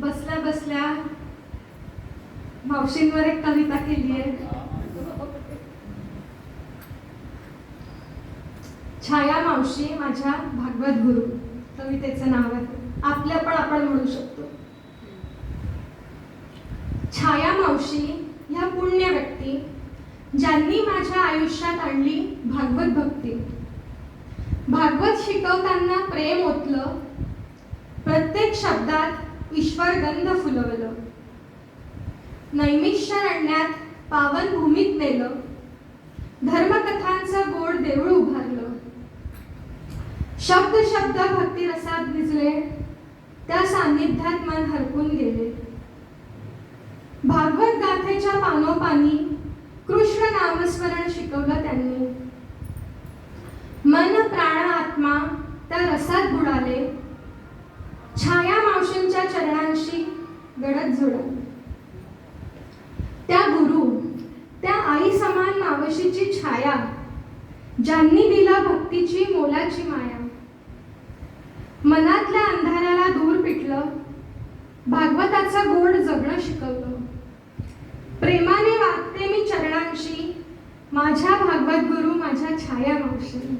बसल्या बसल्या मावशींवर एक कविता केली आहे. छाया मावशी माझ्या भागवत गुरु. कवितेचं नाव आहे. आपल्या पण आपण म्हणू शकतो. छाया मावशी ह्या पुण्य व्यक्ती ज्यांनी माझ्या आयुष्यात आणली भागवत भक्ती. भागवत शिकवताना प्रेम ओतलं प्रत्येक शब्दात ईश्वर गंध फुलवलं नैमिषारण्यात पावन भूमीत नेलं. धर्मकथांचं गोड देऊळ उभारलं. शब्द शब्द भक्तिरसात भिजले. त्या सान्निध्यात मन हरपून गेले. भागवत गाथेच्या पानोपानी कृष्ण नामस्मरण शिकवलं त्यांनी. मन प्राण आत्मा त्या रसात बुडाले छाया मावशींच्या चरणांशी गडद झुडप त्या गुरु त्या आई समान मावशीची छाया ज्यांनी दिला भक्तीची मोलाची माया. मनातल्या अंधाराला दूर पिटलं भागवताचं गोड जगणं शिकवलं. प्रेमाने वागते मी चरणांशी माझ्या भागवत गुरु माझ्या छाया मावशी.